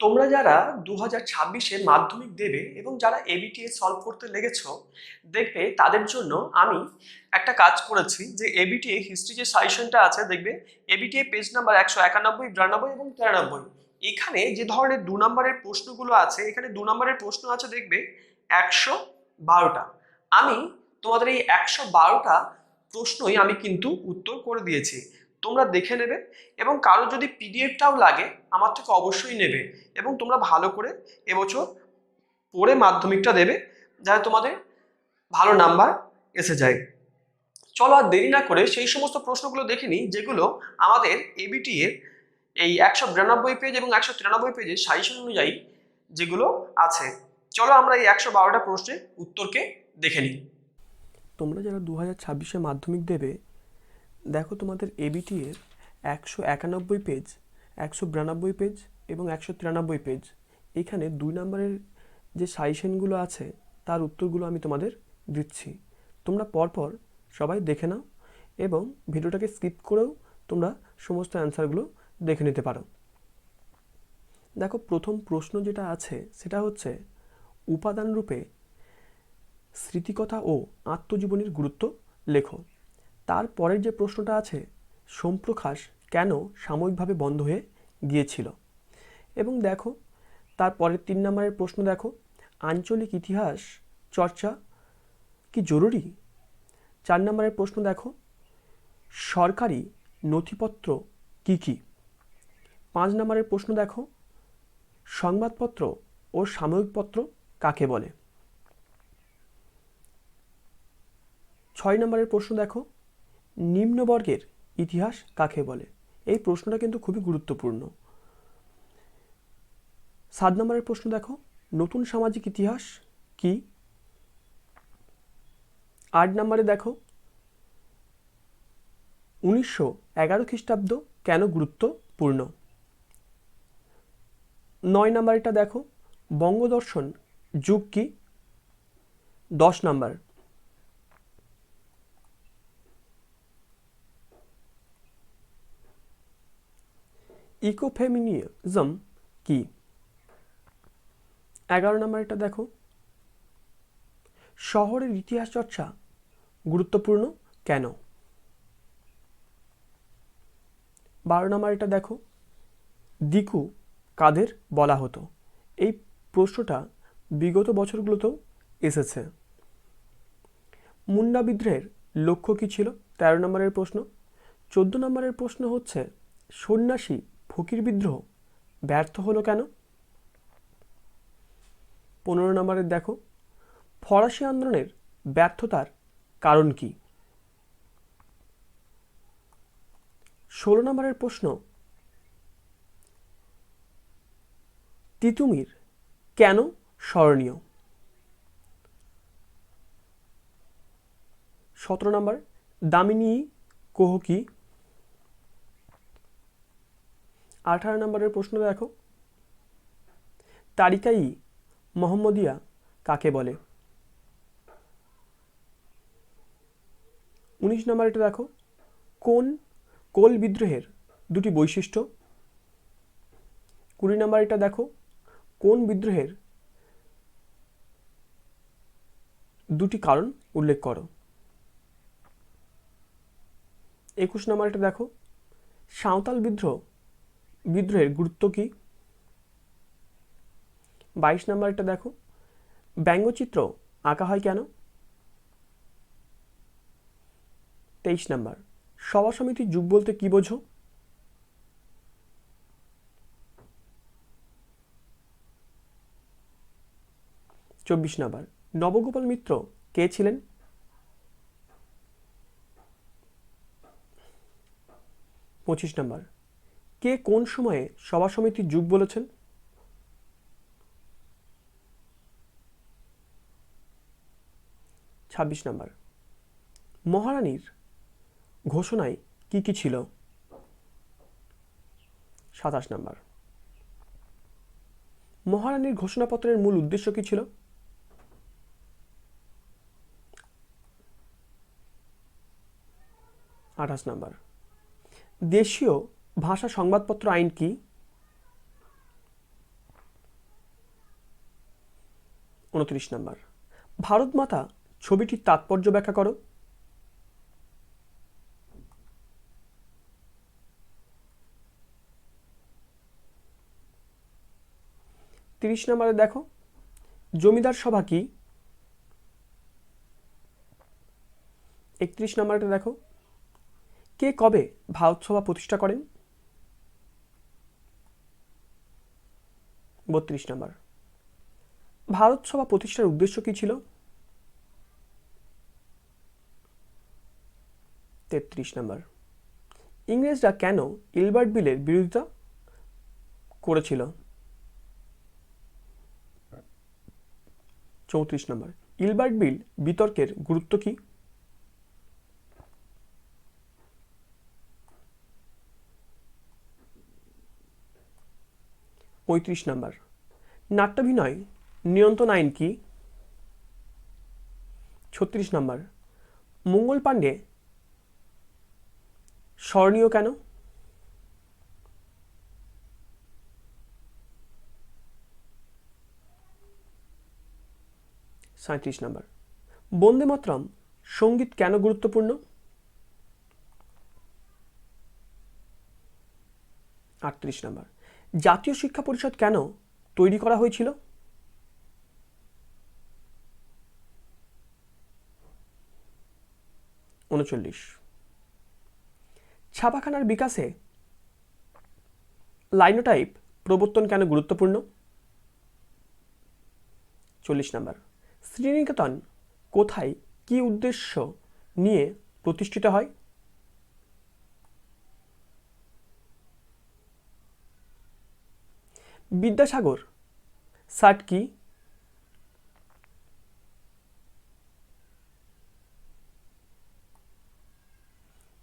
তোমরা যারা দু হাজার ছাব্বিশে মাধ্যমিক দেবে এবং যারা এবিটিএ সলভ করতে লেগেছ, দেখবে তাদের জন্য আমি একটা কাজ করেছি যে এবিটিএ হিস্ট্রি যে সাজেশনটা আছে, দেখবে এবিটিএ পেজ নাম্বার একশো একানব্বই, বিরানব্বই এবং তিরানব্বই। এখানে যে ধরনের দু নম্বরের প্রশ্নগুলো আছে, এখানে দু নম্বরের প্রশ্ন আছে, দেখবে একশো বারোটা। আমি তোমাদের এই একশো বারোটা প্রশ্নই আমি কিন্তু উত্তর করে দিয়েছি। তোমরা দেখে নেবে এবং কারও যদি পিডিএফটাও লাগে, আমার থেকে অবশ্যই নেবে এবং তোমরা ভালো করে এবছর পড়ে মাধ্যমিকটা দেবে, যাতে তোমাদের ভালো নাম্বার এসে যায়। চলো আর দেরি না করে সেই সমস্ত প্রশ্নগুলো দেখে নিই, যেগুলো আমাদের এবিটি এর এই একশো বিরানব্বই পেজ এবং একশো তিরানব্বই পেজের সাজেশন অনুযায়ী যেগুলো আছে। চলো আমরা এই একশো বারোটা প্রশ্নের উত্তরকে দেখে নিই। তোমরা যারা দু হাজার ছাব্বিশে মাধ্যমিক দেবে দেখো তোমাদের এবিটি এর একশো একানব্বই পেজ একশো বিরানব্বই পেজ এবং একশো তিরানব্বই পেজ এখানে দুই নম্বরের যে সাজেশনগুলো আছে, তার উত্তরগুলো আমি তোমাদের দিচ্ছি। তোমরা পরপর সবাই দেখে নাও এবং ভিডিওটাকে স্কিপ করেও তোমরা সমস্ত অ্যান্সারগুলো দেখে নিতে পারো। দেখো, প্রথম প্রশ্ন যেটা আছে, সেটা হচ্ছে উপাদান রূপে স্মৃতিকথা ও আত্মজীবনীর গুরুত্ব লেখো। তারপরের যে প্রশ্নটা আছে, সোমপ্রকাশ কেন সাময়িকভাবে বন্ধ হয়ে গিয়েছিল? এবং দেখো তারপরের তিন নম্বরের প্রশ্ন দেখো, আঞ্চলিক ইতিহাস চর্চা কি জরুরি? চার নম্বরের প্রশ্ন দেখো, সরকারি নথিপত্র কি কি? পাঁচ নম্বরের প্রশ্ন দেখো, সংবাদপত্র ও সাময়িকপত্র কাকে বলে? ছয় নম্বরের প্রশ্ন দেখো নিম্নবর্গের ইতিহাস কাকে বলে? এই প্রশ্নটা কিন্তু খুবই গুরুত্বপূর্ণ। সাত নম্বরের প্রশ্ন দেখো, নতুন সামাজিক ইতিহাস কি? আট নম্বরে দেখো, উনিশশো এগারো খ্রিস্টাব্দ কেন গুরুত্বপূর্ণ? নয় নম্বরটা দেখো, বঙ্গদর্শন যুগ কি? দশ নম্বর। ইকোফেমিনিজম কি? এগারো নম্বর এটা দেখো। শহরের ইতিহাস চর্চা গুরুত্বপূর্ণ কেন? বারো নম্বর এটা দেখো। দিকু কাদের বলা হতো? এই প্রশ্নটা বিগত বছরগুলোতেও এসেছে। মুন্ডা বিদ্রোহের লক্ষ্য কী ছিল? তেরো নম্বরের প্রশ্ন। চোদ্দ নম্বরের প্রশ্ন হচ্ছে, সন্ন্যাসী ফকির বিদ্রোহ ব্যর্থ হলো কেন? পনেরো নম্বরের দেখো, ফরাসি আন্দোলনের ব্যর্থতার কারণ কি? ষোলো নম্বরের প্রশ্ন, তিতুমির কেন স্মরণীয়? সতেরো নম্বর, দামিনী কোহ কি আঠারো নম্বরের প্রশ্ন দেখো। তারিকাই মোহাম্মদিয়া কাকে বলে? উনিশ নম্বরটা দেখো। কোন কোল বিদ্রোহের দুটি বৈশিষ্ট্য? কুড়ি নম্বর এটা দেখো। কোন বিদ্রোহের দুটি কারণ উল্লেখ করো। একুশ নম্বর এটা দেখো। সাঁওতাল বিদ্রোহ বিদ্রোহের গুরুত্ব কী? বাইশ নম্বরটা দেখো। ব্যঙ্গচিত্র আঁকা হয় কেন? তেইশ নম্বর। সভা সমিতির যুগ বলতে কি বোঝো? চব্বিশ নম্বর। নবগোপাল মিত্র কে ছিলেন? পঁচিশ নম্বর। কে কোন সময়ে সভা সমিতির যুগ বলেছেন? ছাব্বিশ নম্বর। মহারানীর ঘোষণায় কি কি ছিল? সাতাশ নম্বর। মহারানীর ঘোষণাপত্রের মূল উদ্দেশ্য কি ছিল? আঠাশ নম্বর। দেশীয় ভাষা সংবাদপত্র আইন কি? উনত্রিশ নাম্বার। ভারত মাতা ছবিটির তাৎপর্য ব্যাখ্যা করো। তিরিশ নম্বরে দেখো। জমিদার সভা কি? একত্রিশ নম্বরটা দেখো। কে কবে ভারত সভা প্রতিষ্ঠা করেন? বত্রিশ নম্বর। ভারত সভা প্রতিষ্ঠার উদ্দেশ্য কি ছিল? তেত্রিশ নম্বর। ইংরেজরা কেন ইলবার্ট বিলের বিরোধিতা করেছিল? চৌত্রিশ নম্বর। ইলবার্ট বিল বিতর্কের গুরুত্ব কি? পঁয়ত্রিশ নম্বর। নাট্যাভিনয়, নিয়ন্ত্রণ আইন কি? ছত্রিশ নাম্বার। মঙ্গল পাণ্ডে স্মরণীয় কেন? সাঁত্রিশ নাম্বার। বন্দে মাতরম, সংগীত কেন গুরুত্বপূর্ণ? আটত্রিশ নম্বর। জাতীয় শিক্ষা পরিষদ কেন তৈরি করা হয়েছিল? উনচল্লিশ। ছাপাখানার বিকাশে লাইনোটাইপ প্রবর্তন কেন গুরুত্বপূর্ণ? চল্লিশ নম্বর। শ্রীনিকেতন কোথায় কি উদ্দেশ্য নিয়ে প্রতিষ্ঠিত হয়? বিদ্যাসাগর সাট কি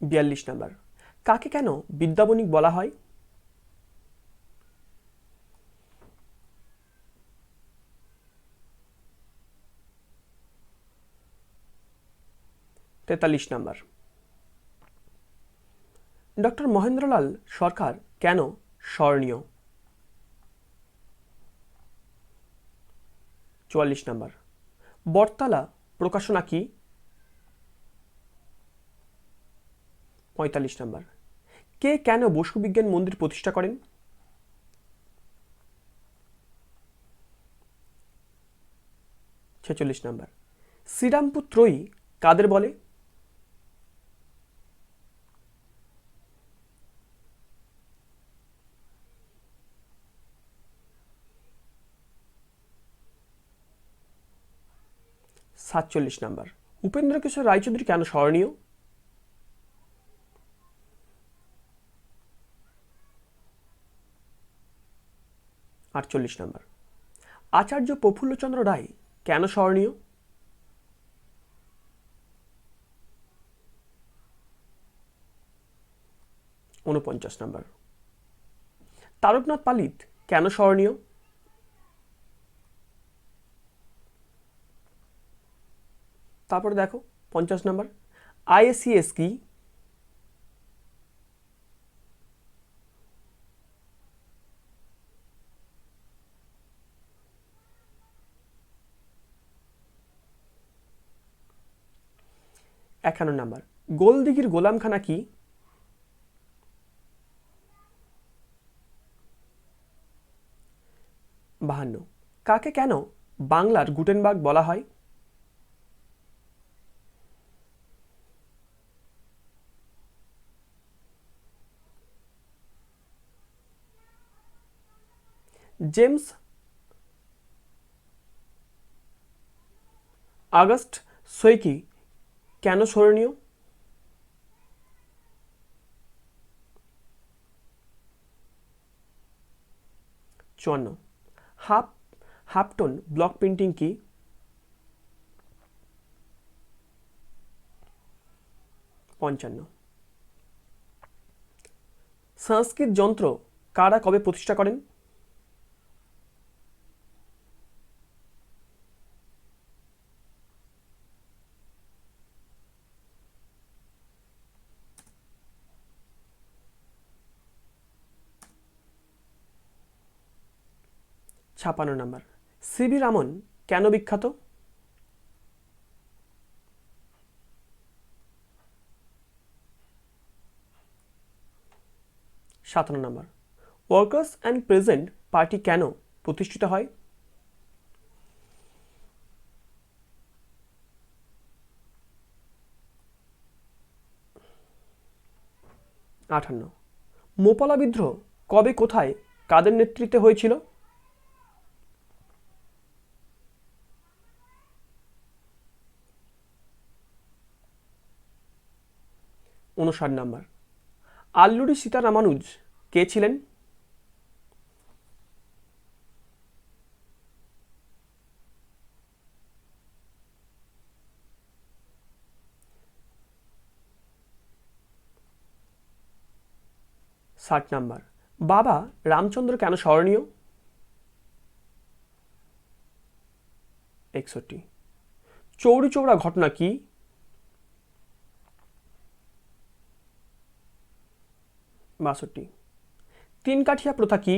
বিয়াল্লিশ নাম্বার। কাকে কেন বিদ্যাবণিক বলা হয়? তেতাল্লিশ নাম্বার। ডক্টর মহেন্দ্রলাল সরকার কেন স্মরণীয় চুয়াল্লিশ নাম্বার। বটতলা প্রকাশনা কি? পঁয়তাল্লিশ নাম্বার। কে কেন বসু বিজ্ঞান মন্দির প্রতিষ্ঠা করেন? ছেচল্লিশ নাম্বার। শ্রীরামপুত্রই কাদের বলে? সাতচল্লিশ নাম্বার। উপেন্দ্র কিশোর রায়চৌধুরী কেন স্মরণীয়? আটচল্লিশ নাম্বার। আচার্য প্রফুল্লচন্দ্র রায় কেন স্মরণীয়? উনপঞ্চাশ নম্বর। তারকনাথ পালিত কেন স্মরণীয়? তারপরে দেখো, পঞ্চাশ নম্বর। আইএসিএস কি? একান্ন নম্বর। গোলদিঘির গোলামখানা কি? বাহান্ন। কাকে কেন বাংলার গুটেনবাগ বলা হয়? জেমস আগস্ট সৈকি, কেন স্মরণীয়? চুয়ান্ন। হাফ হাফটন ব্লক প্রিন্টিং কি? পঞ্চান্ন। সংস্কৃত যন্ত্র কারা কবে প্রতিষ্ঠা করেন? ছাপান্ন নম্বর। সিবি রামন, কেন বিখ্যাত? সাতান্ন নম্বর। ওয়ার্কার্স অ্যান্ড প্রেজেন্ট পার্টি কেন প্রতিষ্ঠিত হয়? আঠান্ন মোপালা বিদ্রোহ কবে কোথায়, কাদের নেতৃত্বে হয়েছিল? উনষাট নাম্বার। আল্লুরি সীতারামানুজ কে ছিলেন? ষাট নাম্বার। বাবা রামচন্দ্র কেন স্মরণীয়? একষট্টি। চৌরি চৌরা ঘটনা কি? বাষট্টি। তিন কাঠিয়া প্রথা কি?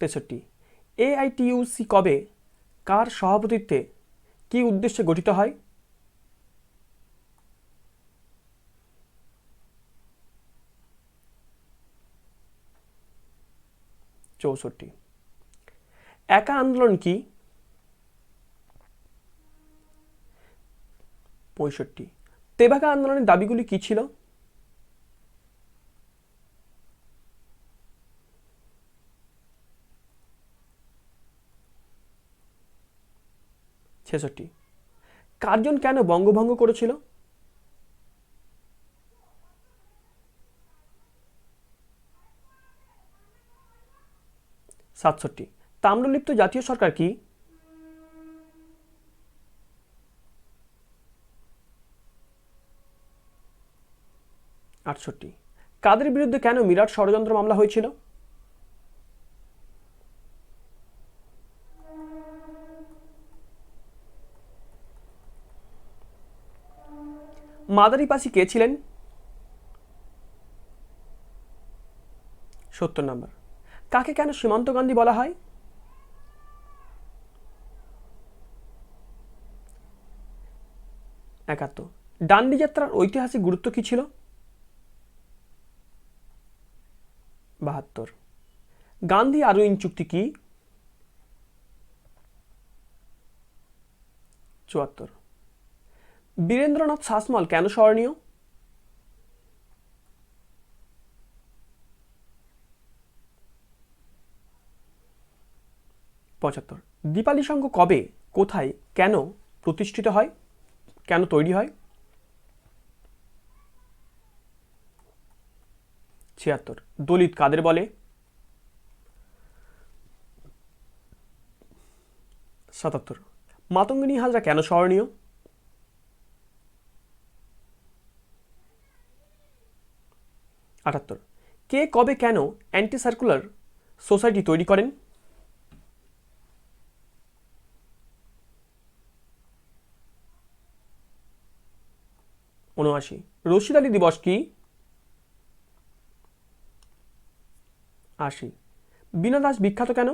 তেষট্টি। এআইটিইউসি কবে, কার সভাপতিত্বে, কি উদ্দেশ্যে গঠিত হয়? চৌষট্টি। একা আন্দোলন কি? পঁয়ষট্টি। তেভাগা আন্দোলনের দাবিগুলি কি ছিল? ছেষট্টি। কার্জন কেন বঙ্গভঙ্গ করেছিল? সাতষট্টি। তাম্রলিপ্ত জাতীয় সরকার কি? আটষট্টি। কাদের বিরুদ্ধে কেন মিরাট ষড়যন্ত্র মামলা হয়েছিল? মাদারিপাসি কে ছিলেন? সত্তর নম্বর। কাকে কেন সীমান্ত গান্ধী বলা হয়? একাত্তর। ডান্ডি যাত্রার ঐতিহাসিক গুরুত্ব কি ছিল? বাহাত্তর গান্ধী আরউইন চুক্তি কি? চুয়াত্তর। বীরেন্দ্রনাথ শাসমল কেন স্মরণীয়? পঁচাত্তর। দীপালি সংঘ কবে, কোথায়, কেন প্রতিষ্ঠিত হয়? কেন তৈরি হয়? ছিয়াত্তর। দলিত কাদের বলে? সাতাত্তর। মাতঙ্গিনী হাজরা কেন স্মরণীয়? আটাত্তর। কে কবে কেন অ্যান্টি সার্কুলার সোসাইটি তৈরি করেন? উনআশি রশিদ আলী দিবস কি? আশি বীণা দাস বিখ্যাত কেন?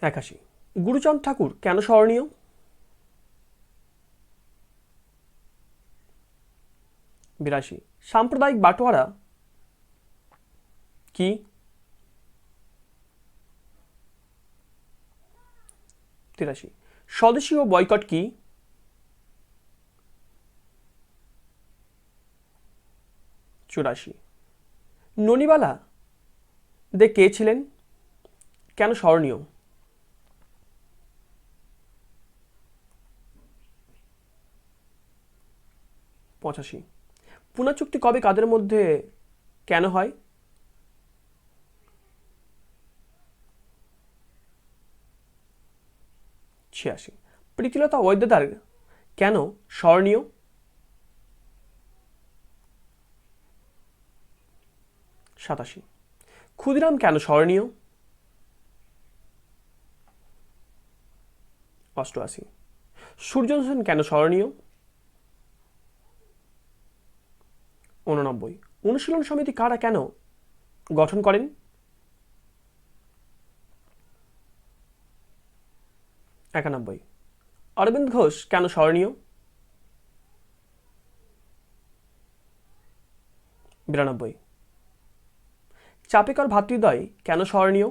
একাশি। গুরুচন্দ ঠাকুর কেন স্মরণীয়? বিরাশি। সাম্প্রদায়িক বাটোয়ারা কি? তিরাশি স্বদেশী ও বয়কট কি? চুরাশি। ননিবালা, দে কে ছিলেন? কেন স্মরণীয়? পঁচাশি। পুনা চুক্তি কবে কাদের মধ্যে কেন হয়? ছিয়াশি। প্রীতিলতা ওয়েদ্যদার কেন? স্মরণীয়? সাতাশি। ক্ষুদিরাম কেন স্মরণীয়? অষ্টআশি। সূর্য হোসেন কেন স্মরণীয়? উননব্বই অনুশীলন সমিতি কারা কেন গঠন করেন? একানব্বই। অরবিন্দ ঘোষ, কেন স্মরণীয়? বিরানব্বই। চাপেকর ভাতৃদ্বয়, কেন স্মরণীয়?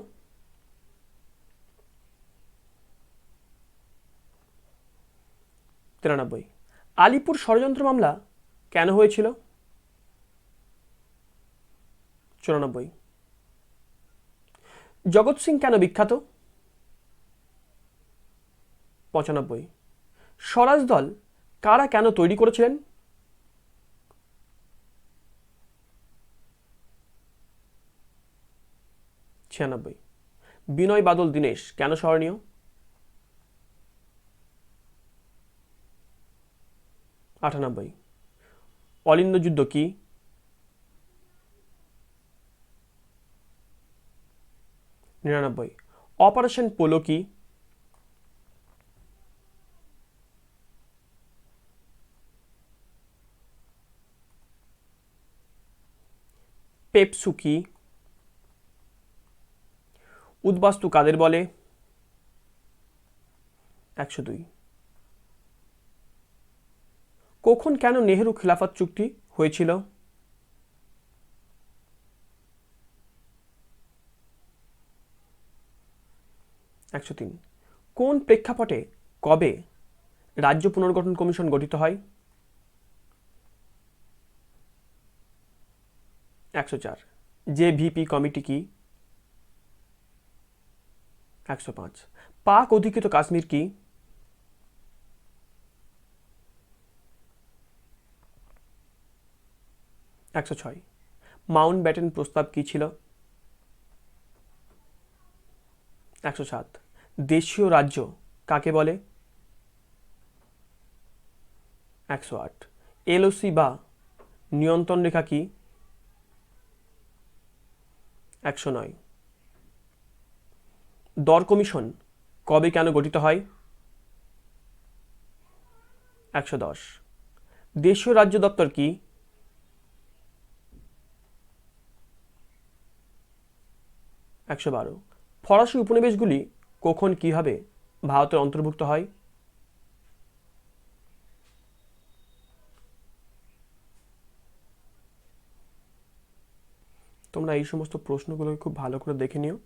তিরানব্বই। আলিপুর ষড়যন্ত্র মামলা, কেন হয়েছিল? চুরানব্বই। জগৎ সিং কেন বিখ্যাত? পঁচানব্বই। স্বরাজ দল কারা কেন তৈরি করেছিলেন? ছিয়ানব্বই। বিনয় বাদল দীনেশ কেন স্মরণীয়? আটানব্বই। অলিন্দ যুদ্ধ কি? নিরানব্বই। অপারেশন পোলো কি? পেপসু কি উদ্বাস্তু কাদের বলে? একশো দুই। কখন কেন নেহেরু খিলাফত চুক্তি হয়েছিল? একশো তিন। কোন প্রেক্ষাপটে কবে রাজ্য পুনর্গঠন কমিশন গঠিত হয়? একশো চার। জে ভিপি কমিটি কি? একশো পাঁচ। পাক অধিকৃত কাশ্মীর কি? একশো ছয়। মাউন্ট ব্যাটেন প্রস্তাব কি ছিল? একশো সাত। দেশীয় রাজ্য কাকে বলে? একশো আট। এলওসি বা নিয়ন্ত্রণ রেখা কি? একশো নয়। দর কমিশন কবে কেন গঠিত হয়? একশো দশ। দেশীয় রাজ্য দপ্তর কি? একশো বারো। ফরাসি উপনিবেশগুলি কখন কীভাবে ভারতের অন্তর্ভুক্ত হয়? তোমরা এই সমস্ত প্রশ্নগুলোকে খুব ভালো করে দেখে নিও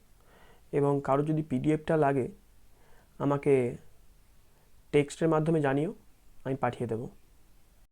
এবং কারও যদি পিডিএফটা লাগে, আমাকে টেক্সটের মাধ্যমে জানিও, আমি পাঠিয়ে দেবো।